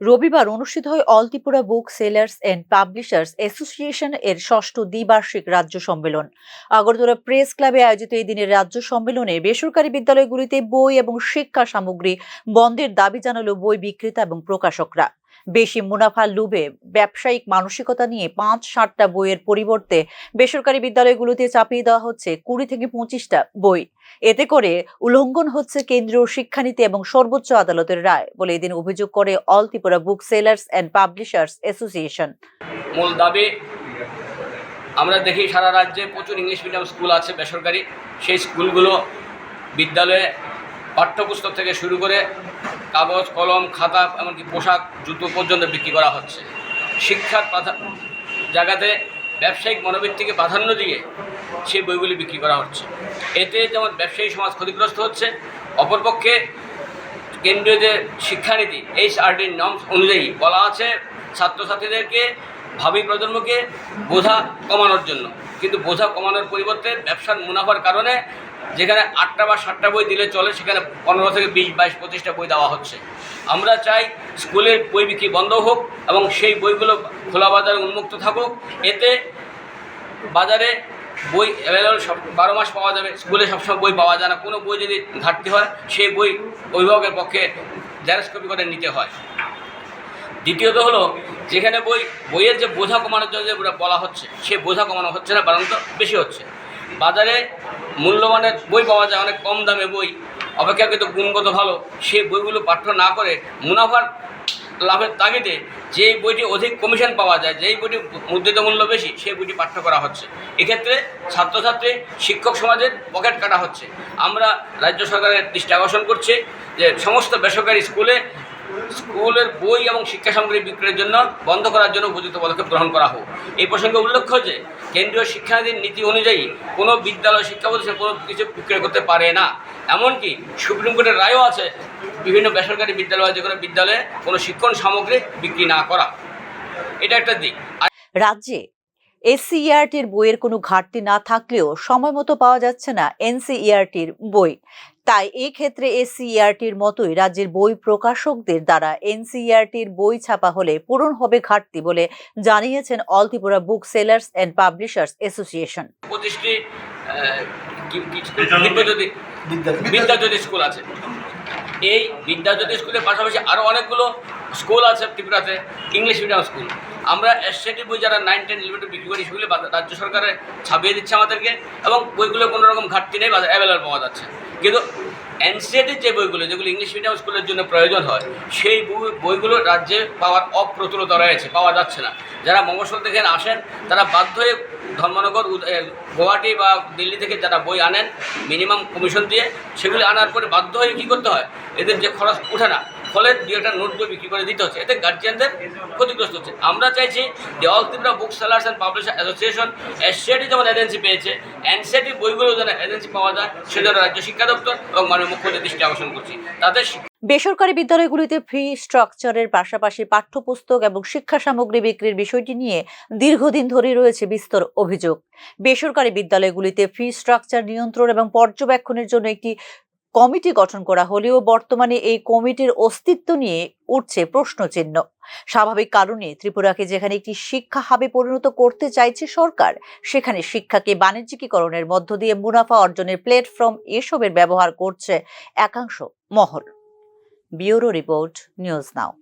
রবিবার অনুষ্ঠিত হয় all Tripura book sellers and publishers association এর ষষ্ঠ দ্বিবার্ষিক রাজ্য সম্মেলন। আগরতলা প্রেস ক্লাবে আয়োজিত এই দিনের রাজ্য সম্মেলনে বেসরকারি বিদ্যালয়গুলিতে বই এবং শিক্ষা সামগ্রী বন্ধের দাবি জানালো বই বিক্রেতা এবং প্রকাশকরা। বেশি মুনাফা লুবে ব্যবসায়িক মানসিকতা নিয়ে পাঁচ ষাটটা বইয়ের পরিবর্তে বেসরকারি বিদ্যালয়গুলোতে চাপিয়ে দেওয়া হচ্ছে কুড়ি থেকে পঁচিশটা বই। এতে করে উল্লঙ্ঘন হচ্ছে কেন্দ্রীয় শিক্ষানীতি এবং সর্বোচ্চ আদালতের রায় বলে এদিন অভিযোগ করে all Tripura book sellers and publishers association. মূল দাবি, আমরা দেখি সারা রাজ্যে প্রচুর ইংলিশ মিডিয়াম স্কুল আছে বেসরকারি। সেই স্কুলগুলো বিদ্যালয়ে পাঠ্যপুস্তক থেকে শুরু করে কাগজ, কলম, খাতা, এমনকি পোশাক জুতো পর্যন্ত বিক্রি করা হচ্ছে। শিক্ষার প্রাধা- জায়গাতে ব্যবসায়িক মনোবৃত্তিকে প্রাধান্য দিয়ে সেই বইগুলি বিক্রি করা হচ্ছে। এতে যেমন ব্যবসায়ী সমাজ ক্ষতিগ্রস্ত হচ্ছে, অপরপক্ষে কেন্দ্রীয় যে শিক্ষানীতি, এইচ আরডির নর্মস অনুযায়ী বলা আছে, ছাত্রছাত্রীদেরকে, ভাবি প্রজন্মকে বোঝা কমানোর জন্য। কিন্তু বোঝা কমানোর পরিবর্তে ব্যবসার মুনাফার কারণে যেখানে আটটা বা সাতটা বই দিলে চলে, সেখানে পনেরো থেকে বিশ, বাইশ, পঁচিশটা বই দেওয়া হচ্ছে। আমরা চাই স্কুলের বই বিক্রি বন্ধ হোক এবং সেই বইগুলো খোলা বাজারে উন্মুক্ত থাকুক। এতে বাজারে বই অ্যাভেলেবল সব, বারো মাস পাওয়া যাবে। স্কুলে সবসময় বই পাওয়া যায় না। কোনো বই যদি ঘাটতি হয়, সেই বই অভিভাবকের পক্ষে জেরক্স কপি করে নিতে হয়। দ্বিতীয়ত হলো, যেখানে বই, বইয়ের যে বোঝা কমানোর জন্য যে বলা হচ্ছে, সে বোঝা কমানো হচ্ছে না, বরং বেশি হচ্ছে। বাজারে মূল্যমানের বই পাওয়া যায়, অনেক কম দামে বই। অপেক্ষাকৃত গুণগত ভালো সেই বইগুলো পাঠ্য না করে মুনাফার লাভের তাগিদে যেই বইটি অধিক কমিশন পাওয়া যায়, যেই বইটি মুদ্রিত মূল্য বেশি সেই বইটি পাঠ্য করা হচ্ছে। এক্ষেত্রে ছাত্রছাত্রী, শিক্ষক সমাজের পকেট কাটা হচ্ছে। আমরা রাজ্য সরকারের দৃষ্টি আকর্ষণ করছি যে সমস্ত বেসরকারি স্কুলে স্কুলের বই এবং শিক্ষা সামগ্রী বিক্রয়ের জন্য বন্ধ করার জন্য উপযুক্ত পদক্ষেপ গ্রহণ করা হোক। এই প্রসঙ্গে উল্লেখ্য যে, কেন্দ্রীয় শিক্ষানীতির নীতি অনুযায়ী কোনো বিদ্যালয় শিক্ষা প্রতিষ্ঠান কোনো কিছু বিক্রয় করতে পারে না। এমনকি সুপ্রিম কোর্টের রায়ও আছে, বিভিন্ন বেসরকারি বিদ্যালয় যে কোনো বিদ্যালয়ে কোনো শিক্ষণ সামগ্রী বিক্রি না করা। এটা একটা দিক। রাজ্যে এসসিইআরটির বইয়ের কোনো ঘাটতি না থাকলেও সময় মতো পাওয়া যাচ্ছে না এনসিইআরটির বই। তাই এই ক্ষেত্রে এসসিইআরটির মতোই রাজ্যের বই প্রকাশকদের দ্বারা এনসিইআরটির বই ছাপা হলে পূরণ হবে ঘাটতি বলে জানিয়েছেন all Tripura book sellers and publishers association. পঁচিশটি বিদ্যাজ্যোতি স্কুল আছে। এই বিদ্যাজ্যোতি স্কুলের পাশাপাশি আরও অনেকগুলো স্কুল আছে ত্রিপুরাতে ইংলিশ মিডিয়াম স্কুল। আমরা এসসিটি বই যারা নাইন টেন ইলেভেন বিক্রি করি সেগুলো রাজ্য সরকারে ছাপিয়ে দিচ্ছে আমাদেরকে এবং বইগুলো কোনো রকম ঘাটতি নেই, বাজার অ্যাভেলেবল পাওয়া যাচ্ছে। কিন্তু এনসিএটির যে বইগুলো, যেগুলো ইংলিশ মিডিয়াম স্কুলের জন্য প্রয়োজন হয়, সেই বই- বইগুলো রাজ্যে পাওয়ার অপ্রতুলতা রয়েছে, পাওয়া যাচ্ছে না। যারা মফসল থেকে আসেন, তারা বাধ্য হয়ে ধর্মনগর গুয়াহাটি বা দিল্লি থেকে যারা বই আনেন মিনিমাম কমিশন দিয়ে, সেগুলি আনার পরে বাধ্য হয়ে কী করতে হয়? এদের যে খরচ উঠে না। ফলে দু একটা নোট বই বিক্রি করে দিতে হচ্ছে। এতে গার্জিয়ানদের ক্ষতিগ্রস্ত হচ্ছে। আমরা চাইছি all Tripura book sellers and publisher association SCIT যেমন এজেন্সি পেয়েছে এনসিআইটির বইগুলো যেন এজেন্সি পাওয়া যায়, সেজন্য রাজ্য শিক্ষা দপ্তর এবং মাননীয় মুখ্যমন্ত্রী দৃষ্টি আকর্ষণ করছি। তাদের বেসরকারি বিদ্যালয়গুলিতে ফি স্ট্রাকচারের পাশাপাশি পাঠ্যপুস্তক এবং শিক্ষা সামগ্রী বিক্রির বিষয়টি নিয়ে দীর্ঘদিন ধরে রয়েছে বিস্তর অভিযোগ। বেসরকারি বিদ্যালয়গুলিতে ফি স্ট্রাকচার নিয়ন্ত্রণ এবং পর্যবেক্ষণের জন্য একটি কমিটি গঠন করা হলেও বর্তমানে এই কমিটির অস্তিত্ব নিয়ে উঠছে প্রশ্নচিহ্ন। স্বাভাবিক কারণে ত্রিপুরাকে যেখানে একটি শিক্ষা হাবে পরিণত করতে চাইছে সরকার, সেখানে শিক্ষাকে বাণিজ্যিকীকরণের মধ্য দিয়ে মুনাফা অর্জনের প্ল্যাটফর্ম এসবের ব্যবহার করছে একাংশ মহল। Bureau report, news now.